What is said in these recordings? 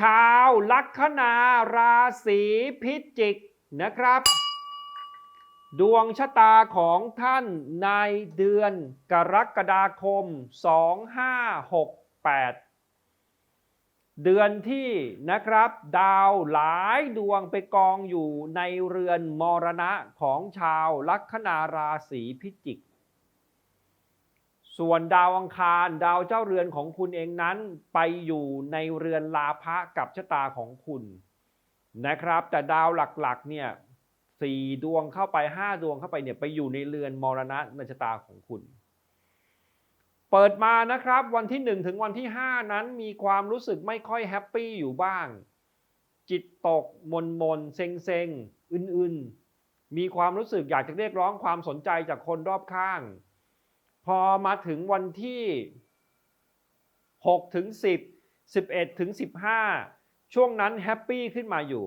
ชาวลัคนาราศีพิจิกนะครับ ดวงชะตาของท่านในเดือนกรกฎาคม 2568 เดือนที่นะครับ ดาวหลายดวงไปกองอยู่ในเรือนมรณะของชาวลัคนาราศีพิจิก ส่วนดาวอังคารดาวเจ้าเรือนของคุณเองนั้น ไปอยู่ในเรือนลาภะกับชะตาของคุณนะครับ แต่ดาวหลักๆเนี่ยสี่ดวงเข้าไปห้าดวงเข้าไปเนี่ยไปอยู่ในเรือนมรณะในชะตาของคุณ เปิดมานะครับวันที่1ถึงวันที่5นั้นมีความรู้สึกไม่ค่อยแฮปปี้อยู่บ้าง จิตตกมนมนเซ็งเซ็งอื่นๆ มีความรู้สึกอยากจะเรียกร้องความสนใจจากคนรอบข้าง พอมาถึงวันที่6ถึง10 11ถึง15 ช่วงนั้นแฮปปี้ขึ้นมาอยู่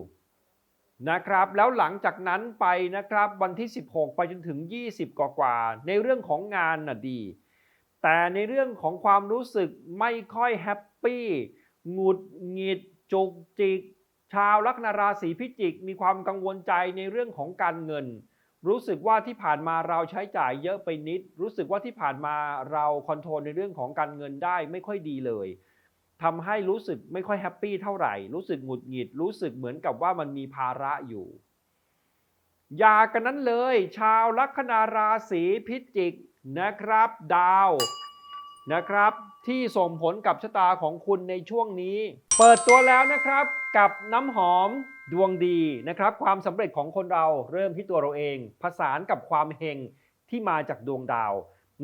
นะครับแล้วหลังจากนั้นไปนะครับวันที่ 16 ไปจนถึง 20 กว่ากว่า ในเรื่องของงานน่ะดี แต่ในเรื่องของความรู้สึกไม่ค่อยแฮปปี้หงุดหงิดจุกจิก ชาวลัคนาราศีพิจิก มีความกังวลใจในเรื่องของการเงิน รู้สึกว่าที่ผ่านมาเราใช้จ่ายเยอะไปนิด รู้สึกว่าที่ผ่านมาเราคอนโทรลในเรื่องของการเงินได้ไม่ค่อยดีเลยทำให้รู้สึกไม่ค่อยแฮปปี้เท่าไหร่ รู้สึกหงุดหงิด รู้สึกเหมือนกับว่ามันมีภาระอยู่ อย่ากันนั้นเลย ชาวลัคนาราศีพิจิกนะครับ ดาวนะครับที่ส่งผลกับชะตาของคุณในช่วงนี้ เปิดตัวแล้วนะครับกับน้ำหอม ดวงดีนะครับ ความสำเร็จของคนเราเริ่มที่ตัวเราเอง ผสานกับความเฮงที่มาจากดวงดาว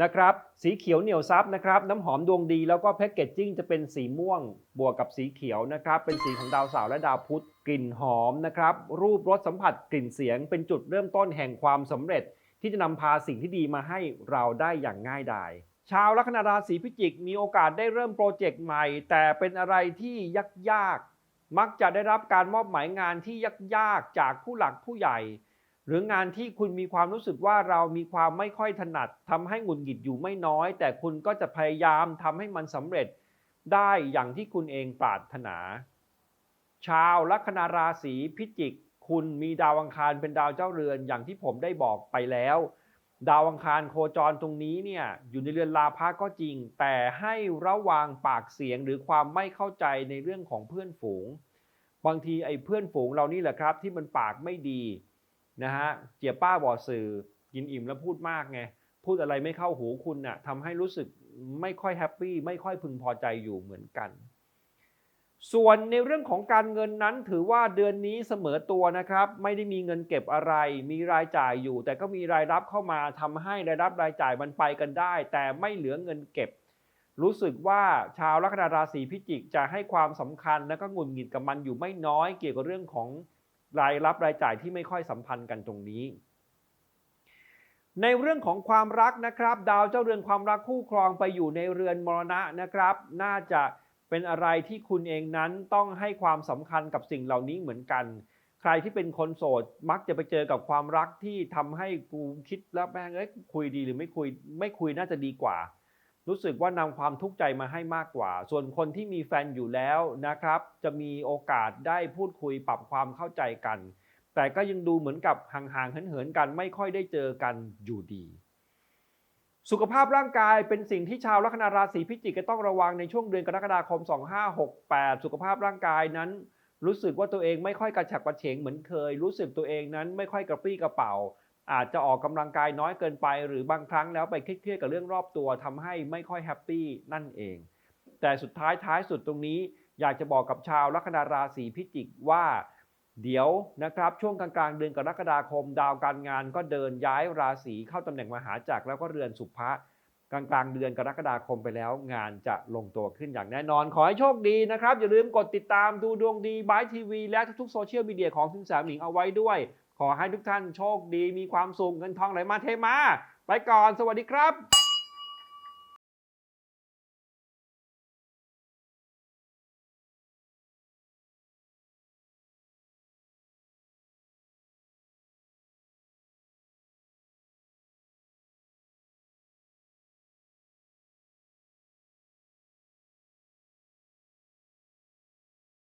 นะครับ สีเขียวเหนียวซับนะครับ น้ำหอมดวงดีแล้วก็แพ็กเกจจิ้งจะเป็นสีม่วง บวกกับสีเขียวนะครับ เป็นสีของดาวเสาร์และดาวพุธกลิ่นหอมนะครับ รูปรสสัมผัสกลิ่นเสียง เป็นจุดเริ่มต้นแห่งความสำเร็จ ที่จะนำพาสิ่งที่ดีมาให้เราได้อย่างง่ายดายชาวลัคนาราศีพิจิกมีโอกาสได้เริ่มโปรเจกต์ใหม่ แต่เป็นอะไรที่ยากยากๆ มักจะได้รับการมอบหมายงานที่ยากๆจากผู้หลักผู้ใหญ่ หรืองานที่คุณมีความรู้สึกว่าเรามีความไม่ค่อยถนัดทำให้หงุดหงิดอยู่ไม่น้อย แต่คุณก็จะพยายามทำให้มันสำเร็จได้อย่างที่คุณเองปรารถนา ชาวลัคนาราศีพิจิก คุณมีดาวอังคารเป็นดาวเจ้าเรือนอย่างที่ผมได้บอกไปแล้ว ดาวอังคารโคจรตรงนี้เนี่ยอยู่ในเรือนลาภะก็จริง แต่ให้ระวังปากเสียงหรือความไม่เข้าใจในเรื่องของเพื่อนฝูง บางทีไอ้เพื่อนฝูงเรานี่แหละครับ ที่มันปากไม่ดีนะฮะเจียป้าบอสื่อกินอิ่มแล้วพูดมากไงพูดอะไรไม่เข้าหูคุณน่ะทำให้รู้สึกไม่ค่อยแฮปปี้ไม่ค่อยพึงพอใจอยู่เหมือนกัน ส่วนในเรื่องของการเงินนั้นถือว่าเดือนนี้เสมอตัวนะครับ ไม่ได้มีเงินเก็บอะไร มีรายจ่ายอยู่ แต่ก็มีรายรับเข้ามาทำให้รายรับรายจ่ายมันไปกันได้ แต่ไม่เหลือเงินเก็บ รู้สึกว่าชาวลัคนาราศีพิจิกจะให้ความสำคัญและก็งุดหงิดกับมันอยู่ไม่น้อย เกี่ยวกับเรื่องของรายรับรายจ่ายที่ไม่ค่อยสัมพันธ์กันตรงนี้ ในเรื่องของความรักนะครับ ดาวเจ้าเรือนความรักคู่ครองไปอยู่ในเรือนมรณะนะครับ น่าจะ เป็นอะไรที่คุณเองนั้นต้องให้ความสำคัญกับสิ่งเหล่านี้เหมือนกัน ใครที่เป็นคนโสดมักจะไปเจอกับความรักที่ทำให้กูคิดแล้วแม่งเอ้ยคุยดีหรือไม่คุยไม่คุยน่าจะดีกว่า รู้สึกว่านำความทุกข์ใจมาให้มากกว่า ส่วนคนที่มีแฟนอยู่แล้วนะครับ จะมีโอกาสได้พูดคุยปรับความเข้าใจกัน แต่ก็ยังดูเหมือนกับห่างๆเหินๆกันไม่ค่อยได้เจอกันอยู่ดี สุขภาพร่างกายเป็นสิ่งที่ชาวลัคนาราศีพิจิกจะต้องระวังในช่วงเดือนกรกฎาคม 2568 สุขภาพร่างกายนั้น รู้สึกว่าตัวเองไม่ค่อยกระฉับกระเฉงเหมือนเคย รู้สึกตัวเองนั้นไม่ค่อยกระปรี้กระเป๋า อาจจะออกกำลังกายน้อยเกินไป หรือบางครั้งแล้วไปเครียดกับเรื่องรอบตัวทำให้ไม่ค่อยแฮปปี้นั่นเอง แต่สุดท้ายท้ายสุดตรงนี้ อยากจะบอกกับชาวลัคนาราศีพิจิกว่า เดี๋ยวนะครับช่วงกลางๆเดือนกรกฎาคม ดาวการงานก็เดินย้ายราศีเข้าตำแหน่งมหาจักรแล้วก็เรือนสุภะกลางๆเดือนกรกฎาคมไปแล้ว งานจะลงตัวขึ้นอย่างแน่นอน ขอให้โชคดีนะครับ อย่าลืมกดติดตามดูดวงดีบายทีวีและทุกๆโซเชียลมีเดียของสินแสหมิงเอาไว้ด้วย ขอให้ทุกท่านโชคดีมีความสุขเงินทองไหลมาเทมา ไปก่อนสวัสดีครับ